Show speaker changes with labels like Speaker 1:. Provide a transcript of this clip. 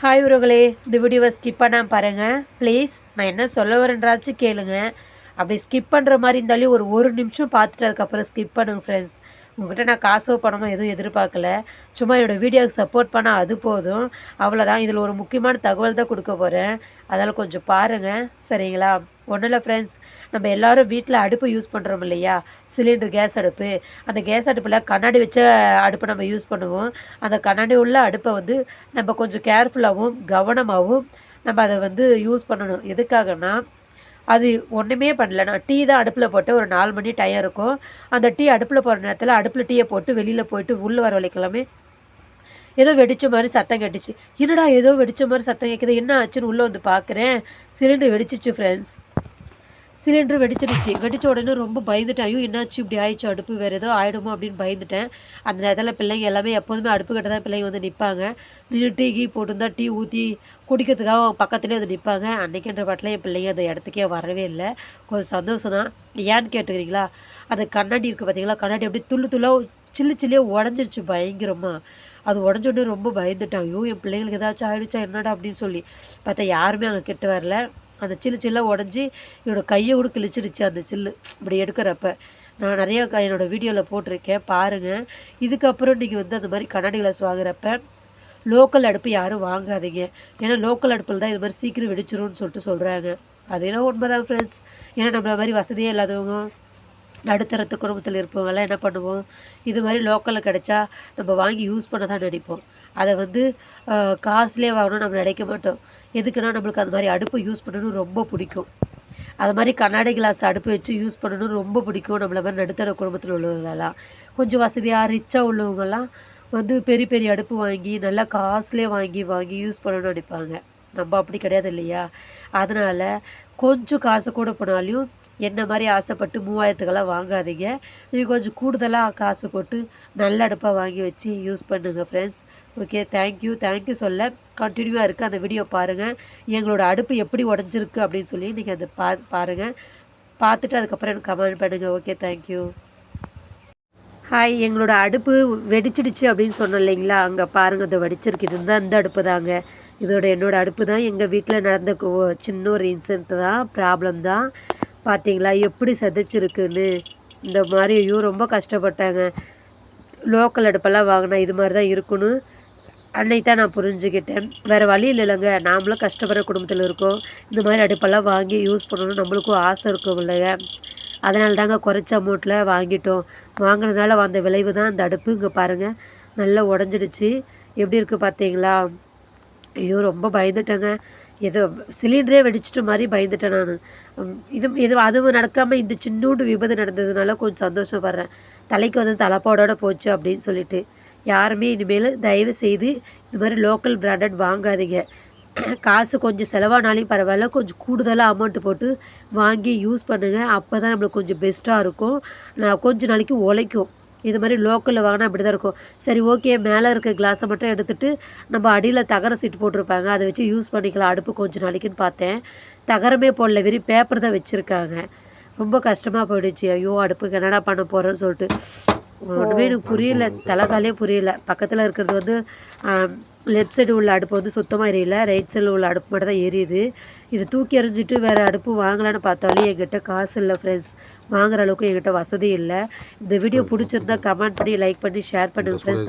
Speaker 1: Hi உறவுகளே. இந்த வீடியோவை ஸ்கிப் பண்ணாம பாருங்கள் ப்ளீஸ் நான் என்ன சொல்ல வரேன்றாச்சும் கேளுங்க. அப்படி ஸ்கிப் பண்ணுற மாதிரி இருந்தாலே ஒரு ஒரு நிமிஷம் பார்த்துட்டு அதுக்கப்புறம் ஸ்கிப் பண்ணுங்க ஃப்ரெண்ட்ஸ் உங்கள்கிட்ட நான் காசோ பணமோ எதுவும் எதிர்பார்க்கல. சும்மா என்னோடய வீடியோவுக்கு சப்போர்ட் பண்ணால் அது போதும். அவ்வளோதான் இதில் ஒரு முக்கியமான தகவல் தான் கொடுக்க போகிறேன் அதனால் கொஞ்சம் பாருங்கள் சரிங்களா? ஒன்றும் இல்லை ஃப்ரெண்ட்ஸ் நம்ம எல்லாரும் வீட்டில் அடுப்பு யூஸ் பண்ணுறோம் இல்லையா? சிலிண்டர் கேஸ் அடுப்பு. அந்த கேஸ் அடுப்பில் கண்ணாடி வச்ச அடுப்பை நம்ம யூஸ் பண்ணுவோம். அந்த கண்ணாடி உள்ள அடுப்பை வந்து நம்ம கொஞ்சம் கேர்ஃபுல்லாகவும் கவனமாகவும் நம்ம அதை வந்து யூஸ் பண்ணணும். எதுக்காகனா அது ஒன்றுமே பண்ணல. நான் டீ தான் அடுப்பில் போட்டு ஒரு நாலு மணி டைம் இருக்கும். அந்த டீ அடுப்பில் போகிற நேரத்தில் அடுப்பில் டீயை போட்டு வெளியில் போயிட்டு உள்ளே வர வரைக்கலாமே ஏதோ வெடித்த மாதிரி சத்தம் கேட்டுச்சு. என்னடா ஏதோ வெடிச்ச மாதிரி சத்தம் கேட்குது என்ன ஆச்சுன்னு உள்ளே வந்து பார்க்குறேன் சிலிண்டர் வெடிச்சிச்சு ஃப்ரெண்ட்ஸ் சிலிண்டர் வெடிச்சிருச்சு. வெடிச்ச உடனே ரொம்ப பயந்துட்டேன். ஐயோ என்னாச்சு? இப்படி ஆயிடுச்சு அடுப்பு வேறு ஏதோ ஆகிடுமோ அப்படின்னு பயந்துட்டேன். அந்த நேரத்தில் பிள்ளைங்க எல்லாமே எப்போதுமே அடுப்பு கிட்ட தான் பிள்ளைங்க வந்து நிற்பாங்க நின்று டீ கீ போட்டிருந்தா டீ ஊற்றி குடிக்கிறதுக்காக அவங்க பக்கத்துலேயே வந்து நிற்பாங்க அன்றைக்கின்ற பாட்டில் என் பிள்ளைங்க அந்த இடத்துக்கே வரவே இல்லை. கொஞ்சம் சந்தோஷம் தான். ஏன்னு கேட்டுக்கிறீங்களா? அந்த கண்ணாடி இருக்குது பார்த்தீங்களா கண்ணாடி அப்படியே துள்ளு துள்ளாக சில்லு சில்லியாக உடஞ்சிருச்சு பயங்கரமாக அது உடஞ்ச உடனே ரொம்ப பயந்துட்டான். ஐயோ என் பிள்ளைங்களுக்கு ஏதாச்சும் ஆயிடுச்சா என்னடா அப்படின்னு சொல்லி. பார்த்தா யாருமே அங்கே கிட்ட வரல. அந்த சில்லு சில்லாக உடஞ்சி என்னோடய கையை கூட கிழிச்சிடுச்சு அந்த சில்லு. இப்படி எடுக்கிறப்ப நான் நிறையா க என்னோடய வீடியோவில் போட்டிருக்கேன் பாருங்கள் இதுக்கப்புறம் நீங்கள் வந்து அந்த மாதிரி கண்ணாடி கிளாஸ் வாங்குறப்ப லோக்கல் அடுப்பு யாரும் வாங்காதீங்க. ஏன்னா லோக்கல் அடுப்பில் தான் இது மாதிரி சீக்கிரம் வெடிச்சிரும்னு சொல்லிட்டு சொல்கிறாங்க அது என்ன உண்மைதான் ஃப்ரெண்ட்ஸ் ஏன்னா நம்மள மாதிரி வசதியே இல்லாதவங்க நடுத்தரத்து குடும்பத்தில் இருப்பவங்கெல்லாம் என்ன பண்ணுவோம்? இது மாதிரி லோக்கலில் கிடைச்சா நம்ம வாங்கி யூஸ் பண்ண தான் நினைப்போம். அதை வந்து காசுலேயே வாங்கணும் நம்ம நினைக்க மாட்டோம். எதுக்குன்னா நம்மளுக்கு அந்த மாதிரி அடுப்பு யூஸ் பண்ணணும் ரொம்ப பிடிக்கும். அது மாதிரி கண்ணாடி கிளாஸ் அடுப்பு வச்சு யூஸ் பண்ணணும் ரொம்ப பிடிக்கும் நம்மள மாதிரி நடுத்தர குடும்பத்தில் உள்ளவங்களெல்லாம். கொஞ்சம் வசதியாக ரிச்சாக உள்ளவங்கெல்லாம் வந்து பெரிய பெரிய அடுப்பு வாங்கி நல்லா காசுலேயே வாங்கி வாங்கி யூஸ் பண்ணணும்னு நினைப்பாங்க. நம்ம அப்படி கிடையாது இல்லையா? அதனால் கொஞ்சம் காசு கூட போனாலும் என்ன மாதிரி ஆசைப்பட்டு மூவாயிரத்துக்கெல்லாம் வாங்காதீங்க. நீங்கள் கொஞ்சம் கூடுதலாக காசு போட்டு நல்ல அடுப்பாக வாங்கி வச்சு யூஸ் பண்ணுங்கள் ஃப்ரெண்ட்ஸ் ஓகே தேங்க்யூ தேங்க்யூ சொல்ல. கண்டினியூவாக இருக்குது அந்த வீடியோ பாருங்கள் எங்களோட அடுப்பு எப்படி உடஞ்சிருக்கு அப்படின்னு சொல்லி நீங்கள் அதை பா பாருங்கள் பார்த்துட்டு அதுக்கப்புறம் எனக்கு கமெண்ட் பண்ணுங்கள் ஓகே தேங்க்யூ ஹாய் எங்களோட அடுப்பு வெடிச்சிடுச்சு அப்படின்னு சொன்னோம் இல்லைங்களா? அங்கே பாருங்கள் அதை வெடிச்சிருக்கு. இது தான் அந்த அடுப்பு தாங்க. இதோட என்னோடய அடுப்பு தான். எங்கள் வீட்டில் நடந்த சின்ன ஒரு இன்சிடென்ட் தான் ப்ராப்ளம் தான். பார்த்தீங்களா எப்படி சதைச்சிருக்குன்னு. இந்த மாதிரி ஐயோ ரொம்ப கஷ்டப்பட்டாங்க. லோக்கல் அடுப்பெல்லாம் வாங்கினா இது மாதிரி தான் இருக்குன்னு அன்னைக்கு தான் நான் புரிஞ்சுக்கிட்டேன். வேறு வழி இல்லைங்க நாமளும் கஷ்டப்படுற குடும்பத்தில் இருக்கோம். இந்த மாதிரி அடுப்பெல்லாம் வாங்கி யூஸ் பண்ணணும்னு நம்மளுக்கும் ஆசை இருக்கும் இல்லைங்க. அதனால தாங்க குறைச்ச அமௌண்ட்டில் வாங்கிட்டோம். வாங்கினதுனால வந்த விளைவு தான் அந்த அடுப்பு இங்கே பாருங்கள் நல்லா உடஞ்சிடுச்சு. எப்படி இருக்குது பார்த்தீங்களா ஐயோ ரொம்ப பயந்துட்டேங்க. ஏதோ சிலிண்டரே வெடிச்சிட்ட மாதிரி பயந்துட்டேன் நான். இது இது அதுவும் நடக்காமல் இந்த சின்னூண்டு விபத்து நடந்ததுனால கொஞ்சம் சந்தோஷப்படுறேன். தலைக்கு வந்து தலைப்பாடோட போச்சு அப்படின்னு சொல்லிட்டு. யாருமே இனிமேல் தயவு செய்து இது மாதிரி லோக்கல் பிராண்டட் வாங்காதீங்க. காசு கொஞ்சம் செலவானாலையும் பரவாயில்ல கொஞ்சம் கூடுதலாக அமௌண்ட்டு போட்டு வாங்கி யூஸ் பண்ணுங்கள் அப்போ தான் நம்மளுக்கு கொஞ்சம் பெஸ்ட்டாக இருக்கும். நான் கொஞ்ச நாளைக்கு உழைக்கும். இது மாதிரி லோக்கலில் வாங்கினா அப்படி தான் இருக்கும். சரி ஓகே மேலே இருக்க கிளாஸை மட்டும் எடுத்துகிட்டு நம்ம அடியில் தகர சீட்டு போட்டிருப்பாங்க. அதை வச்சு யூஸ் பண்ணிக்கலாம். அடுப்பு கொஞ்சம் நாளைக்குன்னு பார்த்தேன். தகரமே போடல. வெறும் பேப்பர் தான் வச்சுருக்காங்க. ரொம்ப கஷ்டமாக போயிடுச்சு. ஐயோ அடுப்புக்கு என்னடா பண்ண போகிறேன்னு சொல்லிட்டு. ஒன்றுமே எனக்கு புரியல. தலைகாலே புரியல. பக்கத்தில் இருக்கிறது வந்து லெஃப்ட் சைடு உள்ள அடுப்பு வந்து சுத்தமாக எரியல. ரைட் சைடில் உள்ள அடுப்பு மட்டும் தான் எரியுது. இது தூக்கி எறிஞ்சிட்டு வேறு அடுப்பு வாங்கலான்னு பார்த்தாலும் என்கிட்ட காசு இல்லை ஃப்ரெண்ட்ஸ் வாங்குற அளவுக்கு என்கிட்ட வசதி இல்லை. இந்த வீடியோ பிடிச்சிருந்தா கமெண்ட் பண்ணி லைக் பண்ணி ஷேர் பண்ணுங்கள் ஃப்ரெண்ட்ஸ்